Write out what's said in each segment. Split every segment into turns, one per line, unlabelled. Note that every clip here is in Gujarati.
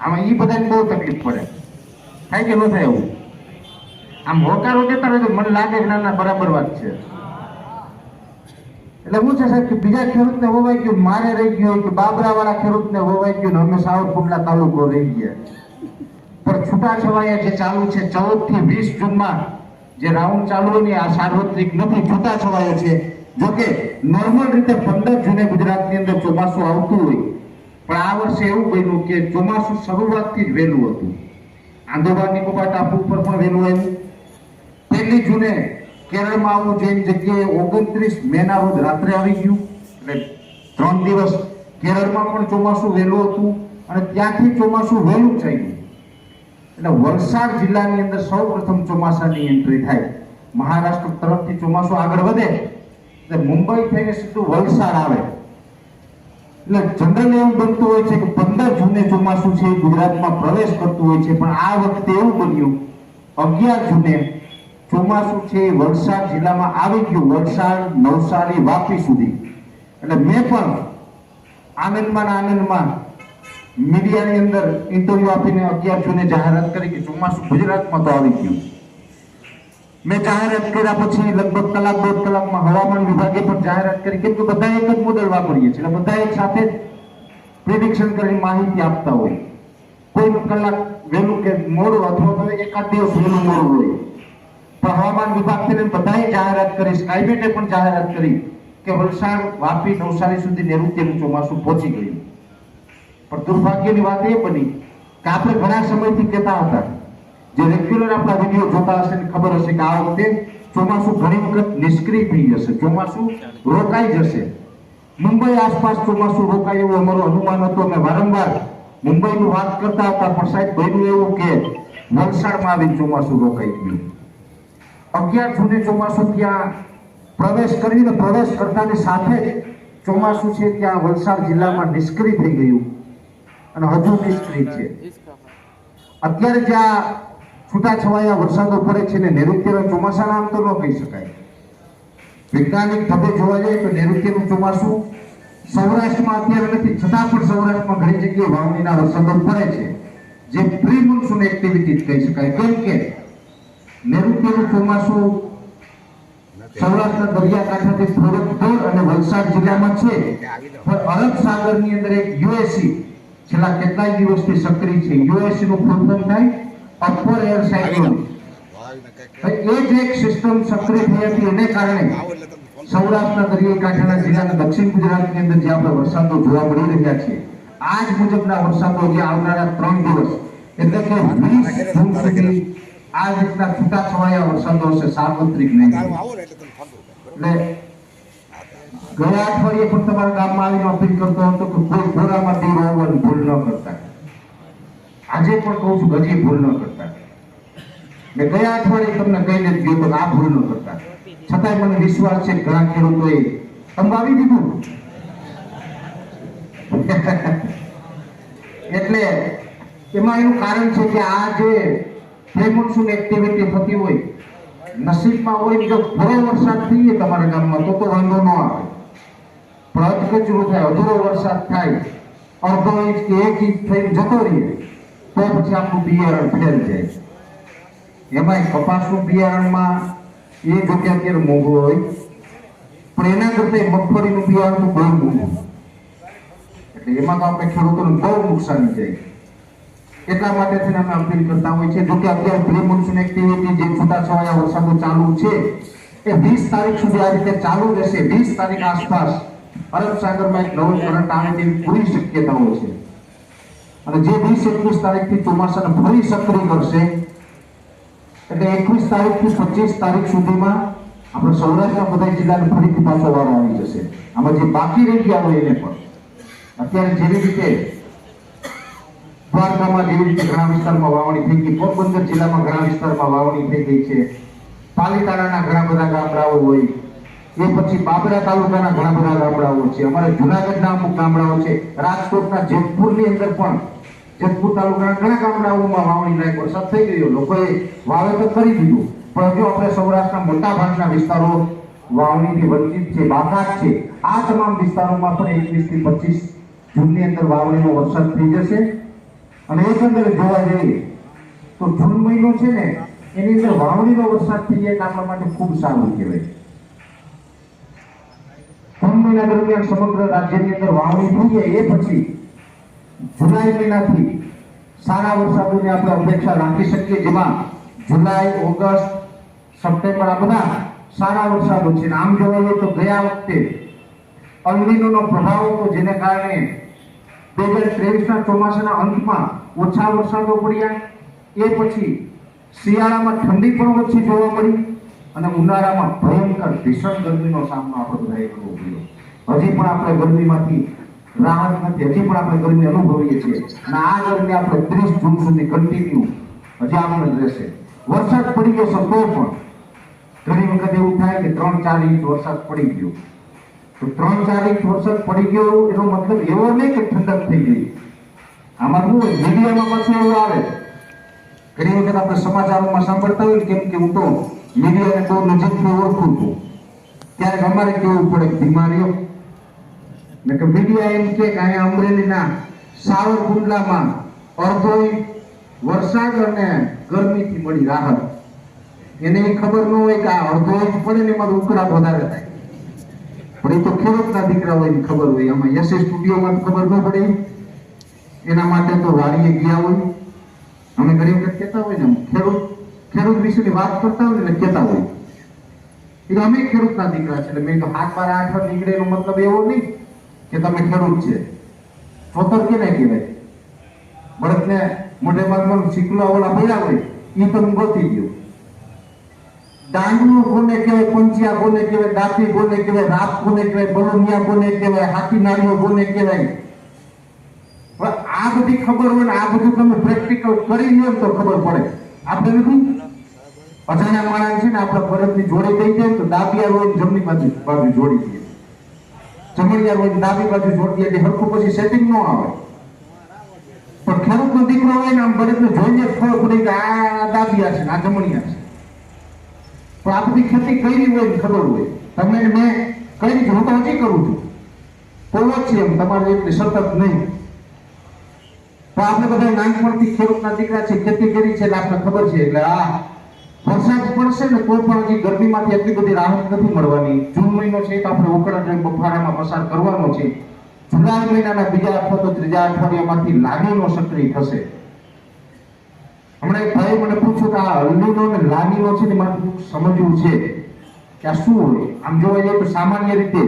આમાં એ બધાને બહુ તકલીફ પડે. થાય કે ન થાય એવું? આમ હોકારો દેતા હોય તો મને લાગે કે ના બરાબર વાત છે. એટલે હું છે સાહેબ કે બીજા ખેડૂતને વવાઈ ગયું, મારે રહી ગયું કે બાબરા વાળા ખેડૂતને વવાઈ ગયું ને અમે સાવરકુંડલા તાલુકો રહી ગયા. પણ છૂટાછવાયા જે ચાલુ છે ચૌદથી વીસ જૂનમાં જે રાઉન્ડ ચાલુ ની, આ સાર્વત્રિક નથી, છૂટાછવાયો છે. જોકે નોર્મલ રીતે પંદર જૂને ગુજરાતની અંદર ચોમાસું આવતું હોય. પણ આ વર્ષે એવું બન્યું કે ચોમાસું શરૂઆતથી જ વહેલું હતું. આંદોબાર નિકોબાર ટાપુ ઉપર પણ વહેલું આવ્યું. પહેલી જૂને કેરળમાં આવું જૈન જગ્યાએ ઓગણત્રીસ મેના રોજ રાત્રે આવી ગયું. એટલે ત્રણ દિવસ કેરળમાં પણ ચોમાસું વહેલું હતું અને ત્યાંથી ચોમાસું વહેલું થઈ ગયું. એટલે વલસાડ જિલ્લાની અંદર સૌ પ્રથમ ચોમાસાની એન્ટ્રી થાય. મહારાષ્ટ્ર તરફથી ચોમાસું આગળ વધે. એટલે મુંબઈ થઈને સીધું વલસાડ આવે. એટલે જનરલ એવું બનતું હોય છે કે પંદર જૂને ચોમાસું છે, ગુજરાતમાં પ્રવેશ કરતું હોય છે, પણ આ વખતે એવું બન્યું, અગિયાર જૂને ચોમાસું છે, વલસાડ જિલ્લામાં આવી ગયું, વલસાડ, નવસારી, વાપી સુધી. એટલે મેં પણ આનંદમાં આનંદમાં મીડિયાની અંદર ઇન્ટરવ્યુ આપીને અગિયાર જૂને જાહેરાત કરી કે ચોમાસું ગુજરાતમાં તો આવી ગયું. મેં જાહેરાત કર્યા પછી લગભગ કલાક, દોઢ કલાકમાં હવામાન વિભાગે પણ જાહેરાત કરી કેમ કે બધા એક જ મોડલ વાપરીએ છીએ બધા એક સાથે પ્રિડિક્શન કરીને માહિતી આપતા હોય. કોઈ કલાક વહેલું કે મોડું, અથવા તો એકાદ દિવસ વહેલું મોડું હોય. પણ હવામાન વિભાગથી બધાએ જાહેરાત કરી સ્કાયમેટે પણ જાહેરાત કરી કે વલસાડ વાપી નવસારી સુધી નૈઋત્યનું ચોમાસું પહોંચી ગયું. પણ દુર્ભાગ્યની વાત એ બની કે આપણે ઘણા સમયથી કહેતા હતા જે રેગ્યુલર આપણા વીડિયો જોતા હશે ને ખબર હશે કે આ વખતે ચોમાસું ઘણી વખત નિષ્ક્રિય થઈ જશે. ચોમાસું રોકાઈ જશે. મુંબઈ આસપાસ ચોમાસું રોકાય એવું અમારું અનુમાન હતું. અમે વારંવાર મુંબઈનું વાત કરતા હતા પણ સાહેબ બન્યું એવું કે વલસાડમાં આવીને ચોમાસું રોકાઈ ગયું. અગિયાર જૂને ચોમાસું ત્યાં પ્રવેશ કરીને પ્રવેશ કરતાની સાથે જ ચોમાસું છે ત્યાં વલસાડ જિલ્લામાં નિષ્ક્રિય થઈ ગયું. અને હજુ નિષ્ક્રિય છે. અત્યારે જ્યાં છૂટાછવાયા વરસાદો પડે છે ને નૈઋત્યના ચોમાસાના આમ તો ન કહી શકાય. વૈજ્ઞાનિક ઢબે જોવા જાય તો નૈઋત્યનું ચોમાસું સૌરાષ્ટ્રમાં અત્યારે નથી, છતાં પણ સૌરાષ્ટ્રમાં ઘણી જગ્યાએ વાવણીના વરસાદો પડે છે. જે પ્રી મોન્સૂન એક્ટિવિટી કહી શકાય. કેમ કે નૈઋત્યનું ચોમાસું સૌરાષ્ટ્રના દરિયાકાંઠાથી દૂર અને વલસાડ જિલ્લામાં છે. પણ અરબ સાગરની અંદર એક યુએસી છેલ્લા કેટલાય દિવસથી સક્રિય છે. યુએસસી નું ફૂલ થાય અપર એર સાયક્લોન એ જ એક સિસ્ટમ સક્રિય થઈ હતી એને કારણે સૌરાષ્ટ્રના દરિયાઈ કાંઠાના જિલ્લાના દક્ષિણ ગુજરાતની અંદર જે આપણે વરસાદો જોવા મળી રહ્યા છે આ જ મુજબના વરસાદો જે આવનારા ત્રણ દિવસ એટલે કે વીસ જૂન સુધી આ રીતના છૂટાછવાયા વરસાદો હશે સાર્વત્રિક નહીં. એટલે ગયા અઠવાડિયે પણ તમારા ગામમાં આવીને અપીલ કરતો હતો કે કોઈ ઘોડામાં દીવ આવવાની ભૂલ ન કરતા. આજે પણ કહું છું હજી ભૂલ ન કરતા. મેં ગયા અઠવાડિયે તમને કહીને ગયો તો આ ભૂલ ન કરતા. છતાંય મને વિશ્વાસ છે ઘણા ખેડૂતોએ તંબાવી દીધું. એટલે એમાં એનું કારણ છે કે આ જે ફ્લેમોન્સુન એક્ટિવિટી થતી હોય, નસીબમાં હોય જો થોડો વરસાદ થઈ જાય તમારા ગામમાં, તો તો વાંધો ન આવે. પણ અધકચરું થાય, અધૂરો વરસાદ થાય, અડધો ઇંચ કે એક ઇંચ થઈને જતો રહીએ તો આપણું બિયારણ ફેર જાય. એમાંય કપાસનું બિયારણમાં એ જો કે અત્યારે મોંઘું હોય. પણ એના કરતા મગફળીનું બિયારણ બહુ મોંઘું. એટલે એમાં તો આપણે ખેડૂતોને બહુ નુકસાની જાય. એટલા માટે થઈને અમે અપીલ કરતા હોય છે જો કે અત્યારે પ્રી મોન્સૂન એક્ટિવિટી જે છૂટાછવાયા વરસાદો ચાલુ છે, એ વીસ તારીખ સુધી આ રીતે ચાલુ રહેશે. વીસ તારીખ આસપાસ અરબ સાગરમાં એક નવો કરંટ આવે તેવી પૂરી શક્યતાઓ છે. અને જે 20 21 તારીખથી ચોમાસાને ફરી સક્રિય કરશે, એટલે 21 તારીખથી 25 તારીખ સુધીમાં આપણે સૌરાષ્ટ્રના બધા જિલ્લાને ફરીથી પાછો વારો આવી જશે. આમાં જે બાકી રહી ગયા હોય એને પણ. અત્યારે જેવી રીતે દ્વારકામાં જેવી રીતે ઘણા વિસ્તારમાં વાવણી થઈ ગઈ, પોરબંદર જિલ્લામાં ઘણા વિસ્તારમાં વાવણી થઈ ગઈ છે. પાલીતાણાના ઘણા બધા ગામડાઓ હોય એ પછી બાબરા તાલુકાના ઘણા બધા ગામડાઓ છે. અમારે જુનાગઢના અમુક ગામડાઓ છે. રાજકોટના જેતપુરની અંદર પણ જેતપુર તાલુકાના ઘણા ગામડાઓમાં વાવણી લાયક વરસાદ થઈ ગયો. લોકોએ વાવેતર કરી દીધું. પણ હજુ આપણે સૌરાષ્ટ્રના મોટા ભાગના વિસ્તારો વાવણીથી વંચિત છે, બાકાત છે, આ તમામ વિસ્તારોમાં પણ એકવીસથી પચીસ જૂનની અંદર વાવણીનો વરસાદ થઈ જશે. અને એકંદરે જોવા જઈએ તો જૂન મહિનો છે ને, એની અંદર વાવણીનો વરસાદ થઈ જાય તો આપણા માટે ખૂબ સારું કહેવાય. મહિના દરમિયાન સમગ્ર રાજ્યની અંદર વાવણી થઈ જાય એ પછી જુલાઈ મહિનાથી સારા વરસાદની આપણે અપેક્ષા રાખી શકીએ, જેમાં જુલાઈ, ઓગસ્ટ, સપ્ટેમ્બર આ બધા સારા વરસાદો છે. આમ જોવા તો ગયા વખતે અલ્નિનોનો પ્રભાવ હતો, જેને કારણે બે હજાર ત્રેવીસના ચોમાસાના અંતમાં ઓછા વરસાદો પડ્યા. એ પછી શિયાળામાં ઠંડી પણ ઓછી જોવા મળી. અને ઉનાળામાં ભયંકર ભીષણ ગરમીનો સામનો આપણે બધાએ કરવો પડ્યો હજી પણ આપણે ગરમીમાંથી રાહત નથી, હજી પણ આપણે ગરમી અનુભવીએ છીએ. અને આ ગરમી આપણે ત્રીસ જૂન સુધી કન્ટિન્યુ હજી જ રહેશે. વરસાદ પડી ગયો છે તો પણ. ઘણી વખત એવું થાય કે ત્રણ ચાર ઇંચ વરસાદ પડી ગયો. તો ત્રણ ચાર ઇંચ વરસાદ પડી ગયો એનો મતલબ એવો નહીં કે ઠંડક થઈ ગઈ. આમાં શું મીડિયામાં પાછું એવું આવે. ઘણી વખત આપણે સમાચારોમાં સાંભળતા હોય કેમ કે હું તો મીડિયાને બહુ નજીકથી ઓળખું છું. ક્યારેક અમારે કેવું પડે બીમારીઓ? ને કે મીડિયા એમ કે અહીંયા અમરેલીના સાવરકુંડલામાં અડધો વરસાદ અને ગરમીથી મળી રાહત. એને એ ખબર ન હોય કે આ અડધો ઇંચ પડે ને એમાં ઉકળાટ વધારે થાય. પણ એ તો ખેડૂતના દીકરા હોય એની ખબર હોય. આમાં યશી સ્ટુડિયોમાં ખબર ન પડે. એના માટે તો વાડીએ ગયા હોય. અમે ઘણી વખત કહેતા હોય ને ખેડૂત ખેડૂત વિશેની વાત કરતા હોય ને કહેતા હોય. એ તો અમે ખેડૂતના દીકરા છે. મેં તો હાથ બાર આઠ નીકળે એનો મતલબ એવો નહીં કે તમે ખેડૂત છે. ચોતર કેને કહેવાય? બળદને મોઢે ભાગમાં શીકલા ઓલા પડ્યા હોય એ તમે ગોતી ગયો. ડાંગનું કોને કહેવાય? પંચિયા કોને કહેવાય? દાંતી કોને કહેવાય? રાત કોને કહેવાય? બલુનિયા કોને કહેવાય? હાથી નાળીઓ કોને કહેવાય? હવે આ બધી ખબર હોય ને, આ બધું તમે પ્રેક્ટિકલ કરી લો તો ખબર પડે. આપણે નથી અજાણ્યા માણસ છે ને આપણા ભરતની જોડી દઈ જાય તો ડાબિયા રોજ જમણી બાજુ બાજુ જોડી દઈએ જમણિયા રોજ ડાબી બાજુ જોડી દઈએ હરખું પછી સેટિંગ ન આવે. પણ ખેડૂતનો દીકરો હોય ને આમ બળદને જોઈને ખબર પડી કે આ ડાબિયા છે આ જમણિયા છે. પણ આ બધી ખેતી કરી હોય ખબર હોય. તમે મેં કરી હું તો હજી કરું છું. પોવો જ છે એમ, તમારે એટલી સતત નહીં. તો આપણે બધા નાનપણથી ખેડૂતના દીકરા છે, ખેતી કરી છે એટલે આપણે ખબર છે એટલે આ વરસાદ પડશે ને કોઈ પણ હજી ગરમીમાંથી એટલી બધી રાહત નથી મળવાની. જૂન મહિનો છે તો આપણે ઉકળા અને બફારામાં પસાર કરવાનો છે. જુલાઈ મહિનાના બીજા અથવા તો ત્રીજા અઠવાડિયામાંથી લાગણીનો સક્રિય થશે. હમણાં એક ભાઈ મને પૂછ્યું કે આ અલ્લીનો અને લાગણીનો છે ને મારે સમજવું છે કે આ શું હોય? આમ જોવા જઈએ તો સામાન્ય રીતે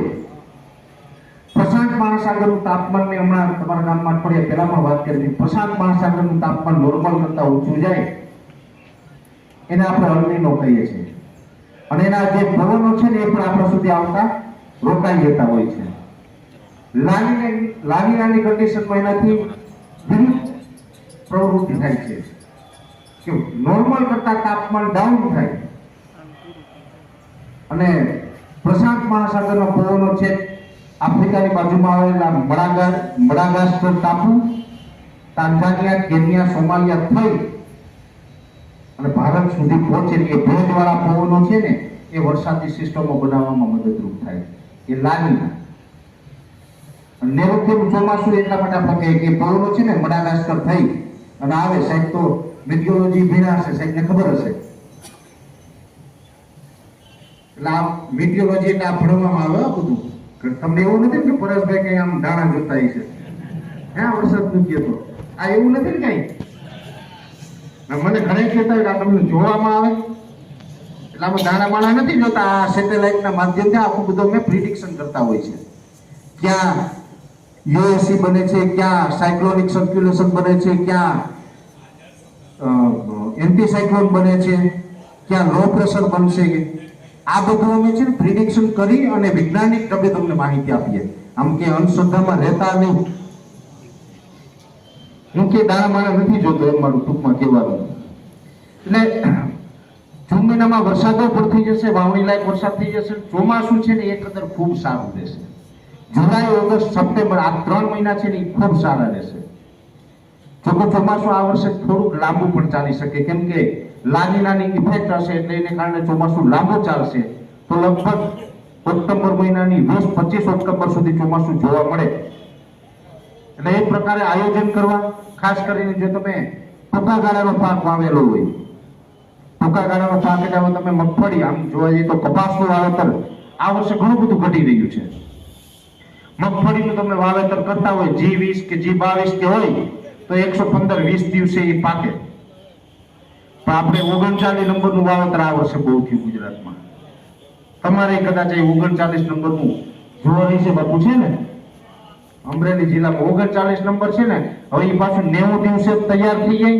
પ્રશાંત મહાસાગરનું તાપમાન મેં હમણાં તમારા ગામમાં અઠવાડિયા પહેલા પણ વાત કરી પ્રશાંત મહાસાગરનું તાપમાન નોર્મલ કરતા ઊંચું જાય. એને આપણે અગ્નિનો કહીએ છીએ. અને એના જે ભવનો છે ને એ પણ આપણા સુધી આવતા રોકાઈ જતા હોય છે. લાગીને લાગીનાની કન્ડિશનમાં એનાથી વિરુદ્ધ પ્રવૃત્તિ થાય છે. કે નોર્મલ કરતા તાપમાન ડાઉન થાય. અને પ્રશાંત મહાસાગરના પવનો છે આફ્રિકાની બાજુમાં આવેલા મડાગાર મડાગાસ્કર ટાપુ તાંઝાનિયા કેન્યા, સોમાલિયા થઈ સુધી પહોંચે એ ભેજવાળા પવનો છે ને, એ વરસાદી સિસ્ટમો બનાવવામાં મદદરૂપ થાય એ અને નૈઋત્યનું ચોમાસું એટલા માટે આપણે કે પવનો છે ને મડાગાસ્કર થઈ અને આવે સાહેબ તો મિટિયોલોજી ભીના હશે સાહેબને ખબર હશે. એટલે આ મિટિયોલોજી એટલે આ ભણવામાં આવે બધું. તમને એવું નથી કે પરેશભાઈ કઈ આમ દાણા જોતા છે હે વરસાદનું કહેતો આ એવું નથી ને કઈ? મને ઘણી કહેતા હોય કે આ તમને જોવામાં આવે. એટલે અમે દાણા બાણા નથી જોતા, આ સેટેલાઇટના માધ્યમથી આખું બધું અમે પ્રિડિક્શન કરતા હોય છે. ક્યાં યુએસસી બને છે, ક્યાં સાયક્લોનિક સર્ક્યુલેશન બને છે, ક્યાં એન્ટીસાયક્લોન બને છે, ક્યાં લો પ્રેશર બનશે. આ બધું અમે છે ને પ્રિડિક્શન કરી અને વૈજ્ઞાનિક ઢબે તમને માહિતી આપીએ. આમ કે અંધશ્રદ્ધામાં રહેતા નહીં. હું કે દાણા માણા નથી જોતો એમ મારું ટૂંકમાં કહેવાનું. એટલે જૂન મહિનામાં વરસાદો પણ થઈ જશે, વાવણી લાયક વરસાદ થઈ જશે. ચોમાસું છે ને, એ કદર ખૂબ સારું રહેશે. જુલાઈ, ઓગસ્ટ, સપ્ટેમ્બર, આ ત્રણ મહિના છે ને, એ ખૂબ સારા રહેશે. જોકે ચોમાસું આ વર્ષે થોડુંક લાંબુ પણ ચાલી શકે. કેમ કે લાની નાની ઇફેક્ટ હશે એટલે એને કારણે ચોમાસું લાંબુ ચાલશે. તો લગભગ ઓક્ટોબર મહિનાની વીસ, પચીસ ઓક્ટોબર સુધી ચોમાસું જોવા મળે. એટલે એ પ્રકારે આયોજન કરવા, ખાસ કરીને જે તમે ટૂંકા ગાળાનો પાક વાવેલો હોય. ટૂંકા ગાળાનો પાક એટલે તમે મગફળી, આમ જોવા જઈએ તો કપાસનું વાવેતર, આ વર્ષે ઘણું બધું ઘટી રહ્યું છે. મગફળીનું તમે વાવેતર કરતા હોય, જી વીસ કે જી બાવીસ કે હોય, તો એકસો પંદર વીસ દિવસે એ પાકે. પણ આપણે ઓગણચાલીસ નંબરનું વાવેતર આ વર્ષે બહુ થયું ગુજરાતમાં. તમારે કદાચ એ ઓગણચાલીસ નંબરનું જોવા છે બાપુ છે ને? અમરેલી જિલ્લામાં ઓગણચાલીસ નંબર છે ને હવે એ પાછું નેવું દિવસે તૈયાર થઈ જાય.